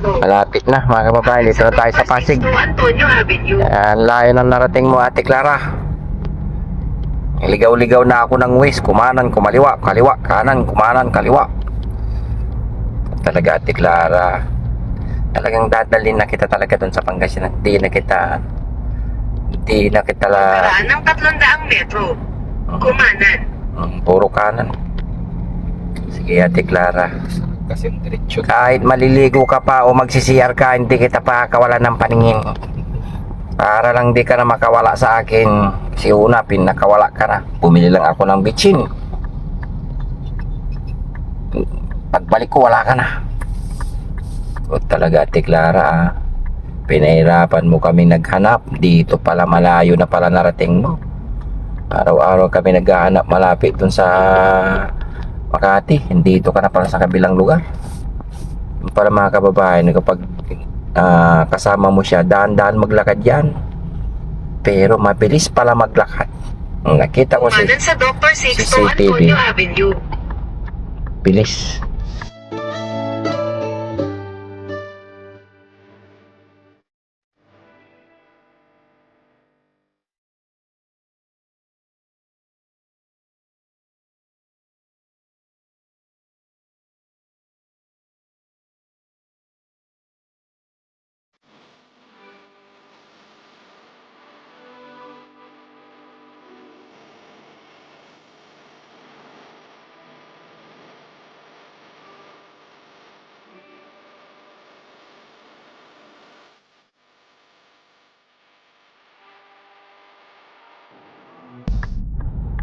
Malapit na mga kababayan. Dito na tayo sa Pasig. Antonio Avenue. Yan, layo ng narating mo Ate Clara. Ligaw-ligaw na ako ng ways. Kumanan, kumaliwa, kaliwa, kanan, kumanan, kaliwa. Talaga Ate Clara. Talagang dadalhin na kita talaga doon sa Pangasinan. Hindi na kita hindi na kita la, Karaan ng 300 metro. Kumanan. mm, puro kanan. Sige Ate Clara. Kasi yung diretso. Kahit maliligo ka pa o magsisiyar ka, hindi kita pa ng paningin. Para lang di ka na makawala sa akin. Si una, pinakawala ka na. Bumili lang ako ng bitchin. Pagbalik ko, wala ka na. O talaga, Ate Clara, ah. Pinahirapan mo kami naghanap. Dito pala malayo na pala narating mo. Araw-araw kami naghahanap malapit dun sa Makati. Dito ka na pala sa kabilang lugar. Para mga kababayan, kapag ah, kasama mo siya, dahan-dahan maglakad yan. Pero mabilis pala maglakad. Nakita ko si sa Dr. Sixto CCTV. Antonio Avenue. bilis.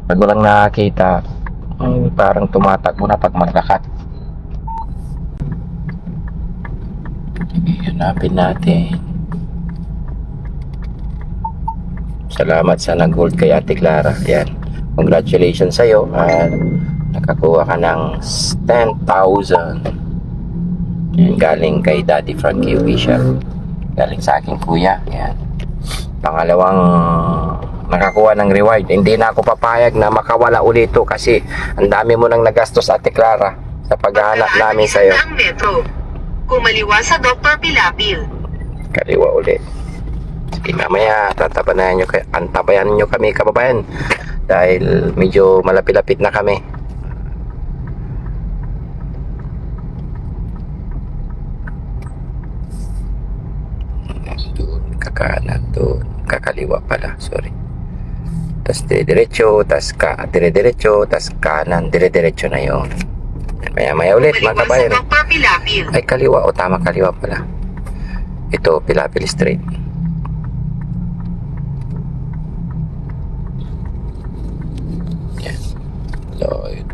Pag walang nakakita, ay, parang tumatakbo na pag maglakad. Hanapin natin. Salamat sa nag-hold kay Ate Clara. Yan. Congratulations sa'yo. At nakakuha ka ng 10,000. Yan, galing kay Daddy Frankie Official. Galing sa aking kuya. Yan. Pangalawang nakakuha ng reward. Hindi na ako papayag na makawala ulit ito kasi ang dami mo nang nagastos Ate Clara sa paghahanap namin ng sa'yo. 100 metro. Kumaliwa sa Dr. Pilapil. Kaliwa ulit. Sige, mamaya tatabanan nyo, antabayan nyo kami kababayan dahil medyo malapit-lapit na kami. Doon, kakanan doon, kakaliwa pala, sorry. Tapos dire-diretso, tapos ka, dire-diretso, tapos kanan, dire-diretso na yon. Maya-maya ulit, mga kabayan. Ay, kaliwa. O, tama, kaliwa pala. Ito, Pilapil Street. Yan. Lloyd.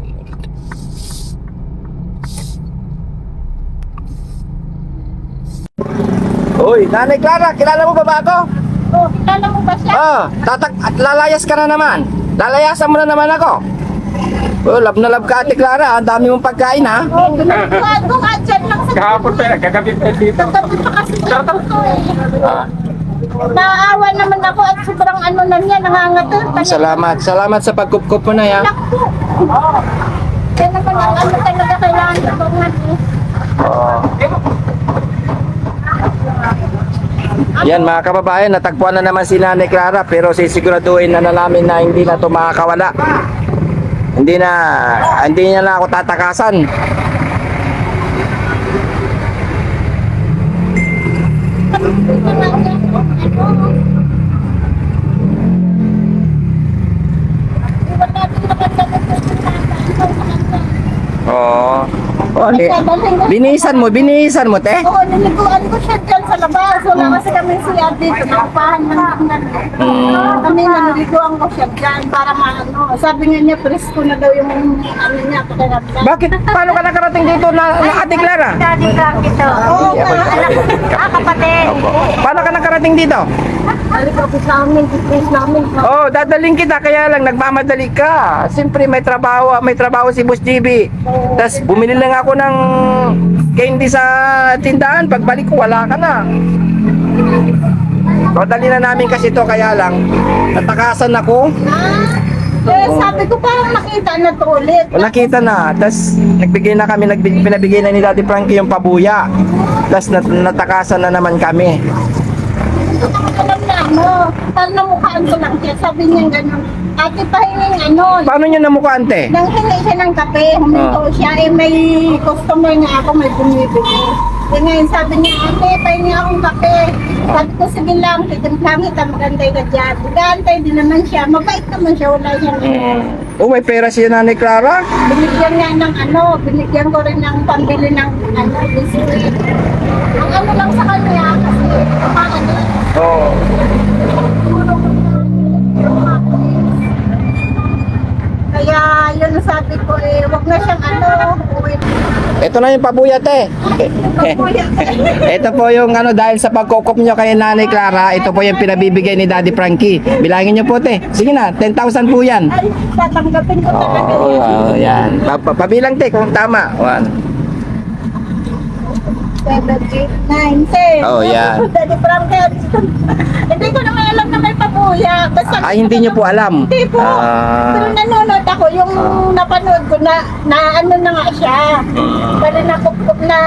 Uy, Nanay Clara, kilala mo ba ba ako? Oh, kilala mo ba siya? Ah, tatak at lalayas ka na naman. Lalayasan mo na naman ako. Oh, love na love ka, Ate Clara. Ang dami mong pagkain, ha? Oh, ginagawa ko nga dyan lang sa Kahapon pa yan, kagabi pa yan dito. Katabi pa kasi ko eh. Ah, Naawa naman ako at sobrang ano na niya, nangangato. salamat. Salamat sa pagkupkup mo na, ya. Naku. Kaya naman ang ano talaga kailangan ko nga eh. Oh. Yan mga kababayan, natagpuan na naman si Nanay Clara pero sisiguraduhin na, na namin na hindi na ito makakawala. Hindi na, hindi niya na ako tatakasan. Iwan natin naman sa Oo. Oh, li- binisan mo, binisan mo, te. Oo, niliguan ko siya dyan sa labas. Wala kasi kami siya dito. Nakupahan ng tingnan. Kami niliguan ko siya dyan para maano. Sabi nga niya, presko na daw yung ano niya. pakiramdam. Bakit? Paano ka nakarating dito na, na Ate Clara? Daddy Frank ito. Oo anak. Ah, kapatid. Paano ka nakarating dito? Po sa amin, dito namin. Oh, dadaling kita kaya lang nagmamadali ka. Siyempre may trabaho, may trabaho si Boss GB. Tapos bumili lang ako ng candy sa tindahan. Pagbalik ko wala ka na. So, dali na namin kasi to kaya lang natakasan ako. Eh, sabi ko parang nakita na to ulit. O, nakita na. Tapos, nagbigay na kami, nagbigay, pinabigay na ni Daddy Frankie yung pabuya. Tapos, nat natakasan na naman kami. Alam na ano, parang namukhaan ko lang siya. Sabi niya gano'n, ate pahingin ano, Paano nyo namukha, ante? nang hingi siya ng kape, huminto Ah. siya, eh may customer nga ako, may bumibili. Eh ngayon sabi niya, ate, pahingi akong kape. Sabi ko, sige lang, titimplang kita, magantay ka dyan. Magantay din naman siya, mabait naman siya, wala siyang Oh, may pera siya Nanay Clara. Binigyan niya ng ano, binigyan ko rin ng pambili ng ano, biscuit. Ang ano lang sa kanya, kasi ano, Oo. kaya yun ang sabi ko eh, wag na siyang ano, uwi. Ito na yung pabuya, te. ito po yung ano, dahil sa pagkukop nyo kay Nanay Clara, ito po yung pinabibigay ni Daddy Frankie. Bilangin nyo po, te. Sige na, 10,000 po yan. Ay, tatanggapin ko talaga Oo, oh, yan. Pa- pa- pabilang, te, kung tama. One. 7, 8, 9, 10. Oh, yan. Daddy Frankel. Hindi ko naman alam na may pabuya. Basta Ay, hindi nyo po alam. Hindi po. Ah. Pero nanonood ako, yung napanood ko na, na ano na nga siya. Pero nakukup na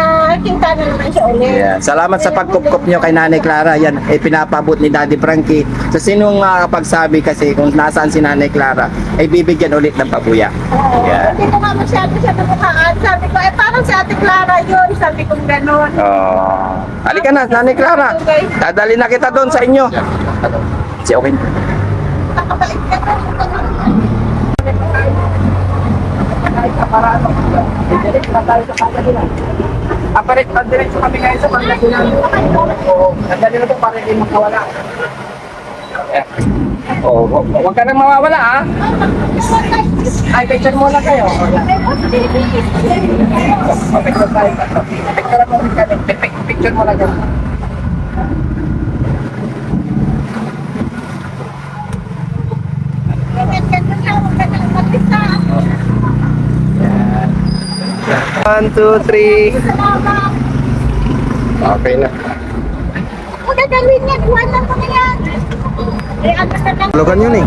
kita na naman siya ulit. Yeah. Salamat sa pagkupkop nyo kay Nanay Clara. Yan, eh, pinapabot ni Daddy Frankie. Sa sinong makakapagsabi kasi kung nasaan si Nanay Clara, ay bibigyan ulit ng pabuya. Oo. Yeah. Hindi ko nga masyado siya namukhaan. Sabi ko, eh parang si Ate Clara yun. Sabi ko gano'n. Oh. Halika na, Nanay Clara. Dadali na kita doon sa inyo. Si na. Aparit, diretso kami ngayon sa Pangasinan. Oo, nandali na ito para hindi makawala. Eh. Oo, oh, huwag ka nang mawawala ah. Ay, picture muna kayo. Oh, picture tayo. Picture kami. Pic- Picture mo lang One, two, three. Okay na. Dadalhin niya, iwanan mo na yan. Eh, lang. Logan yun eh.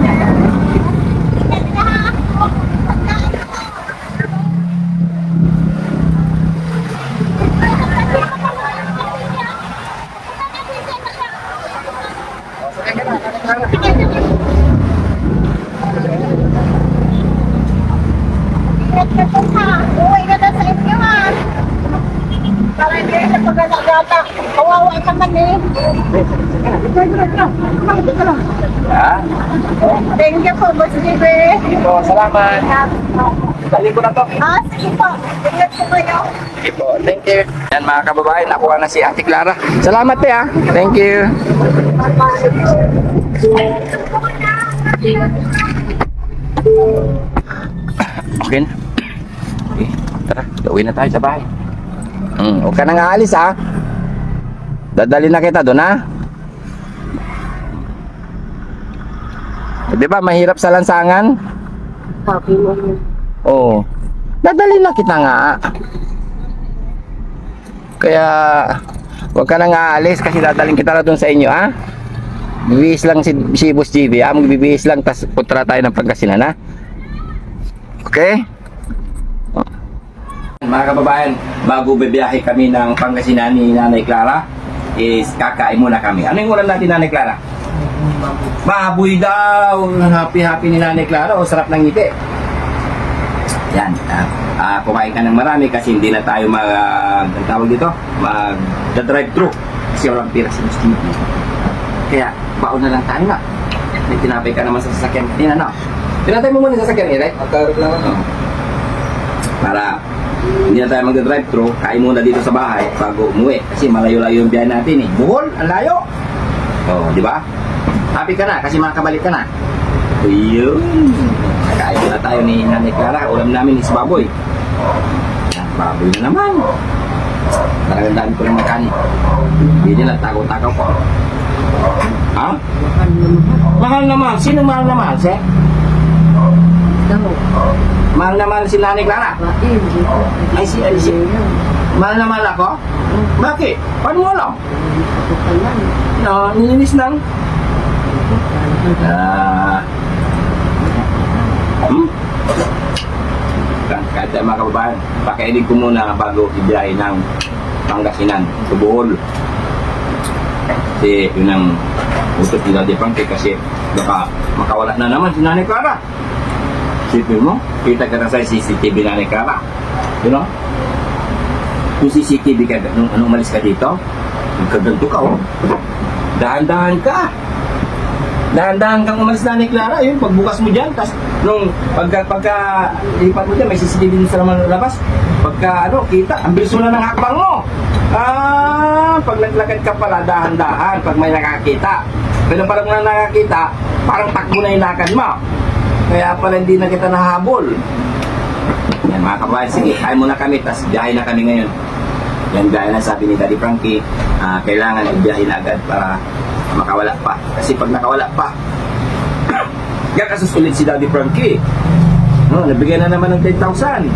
Uwi ka na sa inyo ha. Para hindi rin sa pag-alagata. Kawawa naman eh. Ha? Thank you po, Boss JB. Ito, salamat. Dali ko na to. Ah, sige po. Ingat po kayo. Sige po, thank you. Yan mga kababayan, nakuha na si Ate Clara. Salamat te ah. Thank you. Okay na. Okay, tara, uwi na tayo sa bahay. Hmm, huwag ka nang aalis ah. Dadali na kita doon. Eh, Di ba mahirap sa lansangan? Oo. Dadali na kita nga. Kaya, huwag ka nang aalis kasi dadaling kita na doon sa inyo, ha? Bibihis lang si, si Boss GB, ha? Magbibihis lang, tas punta na tayo ng Pangasinan, ha? Okay? Mga kababayan, bago bibiyahe kami ng Pangasinan ni Nanay Clara, is kakain muna kami. Ano yung ulam natin, Nanay Clara? Baboy daw. Happy-happy ni Nanay Clara. O sarap ng ngiti. Yan. ah ah, kumain ka ng marami kasi hindi na tayo mag, uh, ang tawag dito, mag drive thru kasi walang pira sa TV. Kaya, baon na lang tayo nga. May tinapay ka naman sa sasakyan. Yan ano. Tinatay mo muna sa sasakyan, eh, right? Magkaroon lang ako. Para hindi na tayo mag-drive thru, kain muna dito sa bahay bago umuwi. Kasi malayo-layo yung biyahe natin eh. Buhol, ang layo. Oo, di ba? Happy ka na kasi makakabalik ka na. Ayun. Kain na tayo ni Nanay Clara. Ulam namin is baboy. Baboy na naman. Talagang dami ko naman kanin. Hindi na takaw-takaw ko. Ha? Mahal naman. Sino mahal na mahal, Sek? Mahal na mahal si Nanay Clara? Ay, si, ay. Mahal na mahal ako? Bakit? Paano mo alam? No, nilinis lang. Ah. Kahit mga kababayan, pakainin ko muna bago ibiyahe ng Pangasinan, sa Bohol. Kasi yun ang utos ni Daddy Frankie kasi baka makawala na naman si Nanay Clara. Sipin mo, kita ka na sa CCTV Nanay Clara. You know? Kung CCTV ka, nung, nung umalis ka dito, nagkaganto ka, oh. Dahan-dahan ka. Dahan-dahan kang umalis na ni Clara, yun, pagbukas mo dyan, tas nung pagka, pagka lipat mo dyan, may CCTV din sa naman labas. Pagka, ano, kita, ang bilis mo na ng hakbang mo. Ah, pag naglakad ka pala, dahan-dahan, pag may nakakita. Pero pala mo na nakakita, parang takbo na yung lakad mo. Kaya pala hindi na kita nahabol. Yan mga kabayan, sige, kaya muna kami, tas biyahe na kami ngayon. Yan gaya na sabi ni Daddy Frankie, ah, kailangan ibiyahe na agad para makawala pa. Kasi pag nakawala pa, yan kasusulit si Daddy Frankie. No, nabigyan na naman ng 10,000.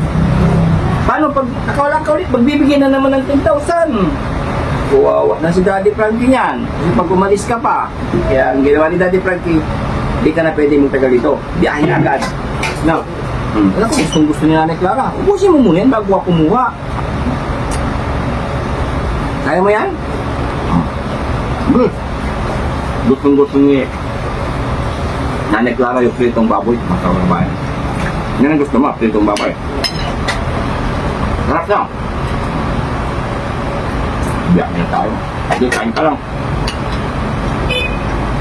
Paano pag nakawala ka ulit, magbibigyan na naman ng 10,000. Kawawa na si Daddy Frankie niyan. Kasi pag umalis ka pa, kaya ang ginawa ni Daddy Frankie, hindi ka na pwede mong tagal dito. Biyahe na agad. No. Hmm. Alam ko, gustong gusto ni Nanay Clara. Ubusin mo muna yan bago ako kumuha. Kaya mo yan? Hmm. Gustong gusto ni Nanay Clara yung pritong baboy. Mga kababayan. Yan ang gusto mo, pritong baboy. Sarap na. Biyak na tayo. Hindi, kain ka lang.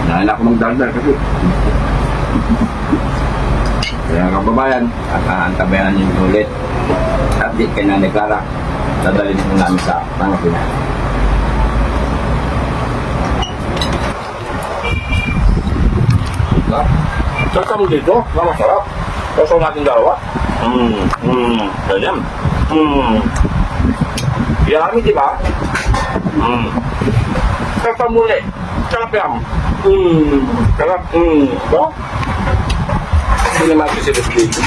Nahin ako magdardar kasi. Kaya kababayan, at aantabayan niyo ulit. Update kay Nanay Clara. Dadalhin po namin sa Pangasinan. Saka mo dito, na masarap. Kaso natin dalawa. Hmm, hmm, ganyan. Hmm. Yummy, di ba? Hmm. Saka muli. Sarap yan. Hmm. Sarap. Hmm. Ba? Hindi naman ako sila dito.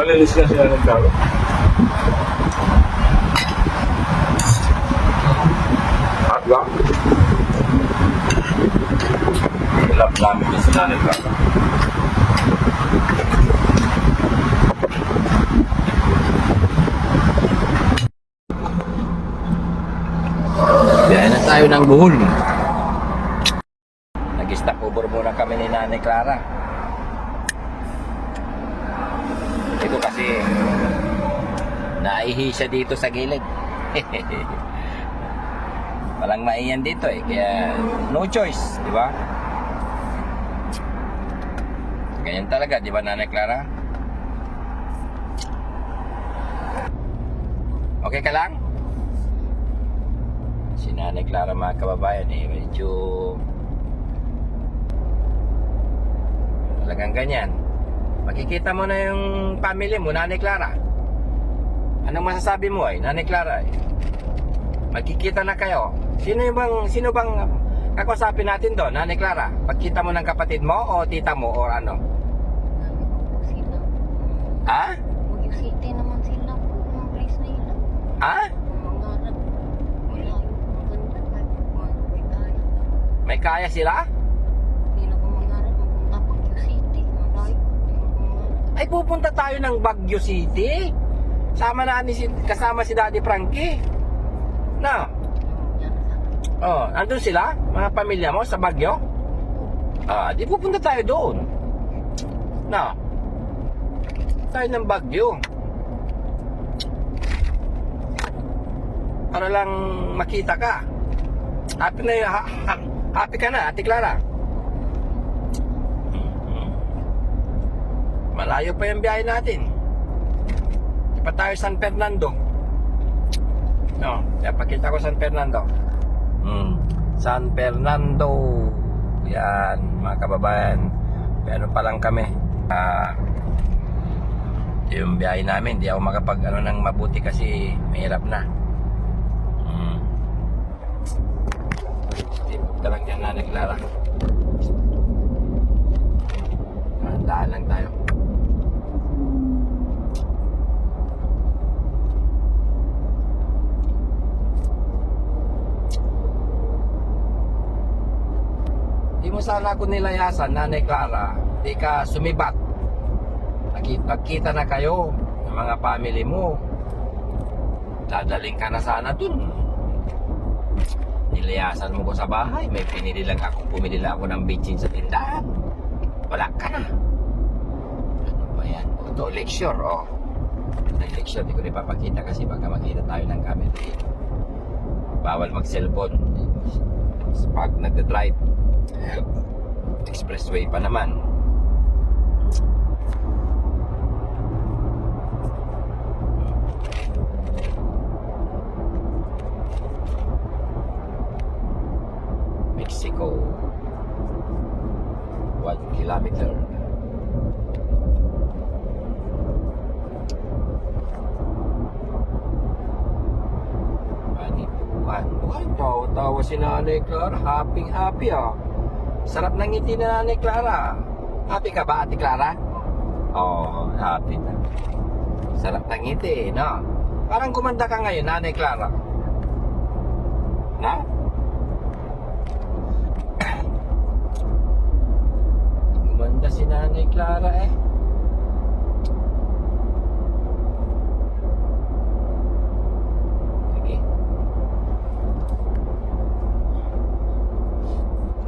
Malinis na sila ng tao. At ba? Love namin yung sila ng. Biyahe na tayo ng buhol. Nag-stop over muna kami ni Nanay Clara. Ito kasi naihi siya dito sa gilid. Walang maiyan dito eh, kaya no choice, di ba? Ganyan talaga, di ba Nanay Clara? Okay ka lang? Nanay Clara mga kababayan eh, medyo talagang ganyan. Makikita mo na yung family mo, Nanay Clara. Anong masasabi mo ay, Nanay Clara? Eh? Magkikita na kayo. Sino yung bang, sino bang kakusapin natin doon, Nanay Clara? Pagkita mo ng kapatid mo o tita mo o ano? Sila. Ha? Baguio City naman sila po. Yung place na yun. Ha? Mangarap. Wala yung maganda. Kahit may kaya. May kaya sila? Hindi na ko mangarap mapunta Baguio City. Malayo. Ay pupunta tayo ng Baguio City. Sama na ni si, kasama si Daddy Frankie. Sa Oh, andun sila? Mga pamilya mo sa Baguio? Ah, di pupunta tayo doon. No. Tayo ng Baguio. Para lang makita ka. Happy na ha- ha- happy ka na, Ate Clara. Malayo pa yung biyahe natin. Di pa tayo San Fernando. No, pakita ko San Fernando. Hmm. San Fernando. Yan, mga kababayan. Meron pa lang kami. Ah, yung biyahe namin, di ako makapag ano nang mabuti kasi mahirap na. Hmm. Dito lang yan na naglara. Daan lang tayo. Di mo sana ako nilayasan, Nanay Clara. Di ka sumibat. Magkita na kayo ng mga family mo. Dadaling ka na sana dun. Nilayasan mo ko sa bahay. May pinili lang ako. Pumili lang ako ng bitchin sa tindahan. Wala ka na. Ano ba yan? Ito, lecture, oh. Ito, lecture. Hindi ko rin papakita kasi baka makita tayo ng camera. Bawal mag-cellphone. Pag nagda-drive. Expressway pa naman. Mexico. One kilometer. Panipuan. Buhay, tawa-tawa si Nanay Clara. Happy, happy ah. Sarap ng ngiti ni Nanay Clara. Happy ka ba, Ate Clara? Oh, happy na. Sarap ng ngiti, no? Parang gumanda ka ngayon, Nanay Clara. Na? Gumanda si Nanay Clara eh. Sige.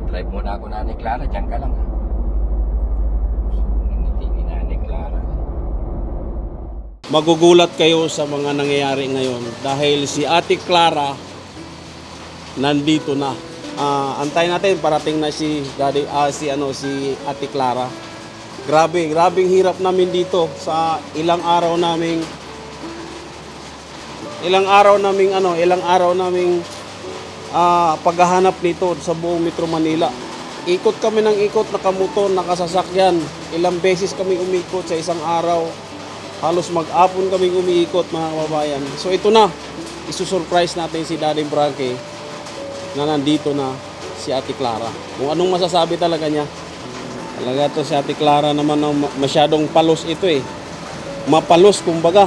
Drive muna ako Nanay Clara, dyan ka lang. Ni Nanay Clara. magugulat kayo sa mga nangyayari ngayon dahil si Ate Clara nandito na. Ah, antayin natin parating na si Daddy ah, si ano si Ate Clara. Grabe, grabing hirap namin dito sa ilang araw naming ilang araw naming ano, ilang araw naming ah, paghahanap nito sa buong Metro Manila. Ikot kami ng ikot, nakamotor, nakasasakyan. Ilang beses kami umikot sa isang araw halos mag-apon kaming umiikot mga kababayan. So ito na, isusurprise natin si Daddy Frankie na nandito na si Ate Clara. Kung anong masasabi talaga niya. Talaga to si Ate Clara naman na ma- masyadong palos ito eh. Mapalos kumbaga.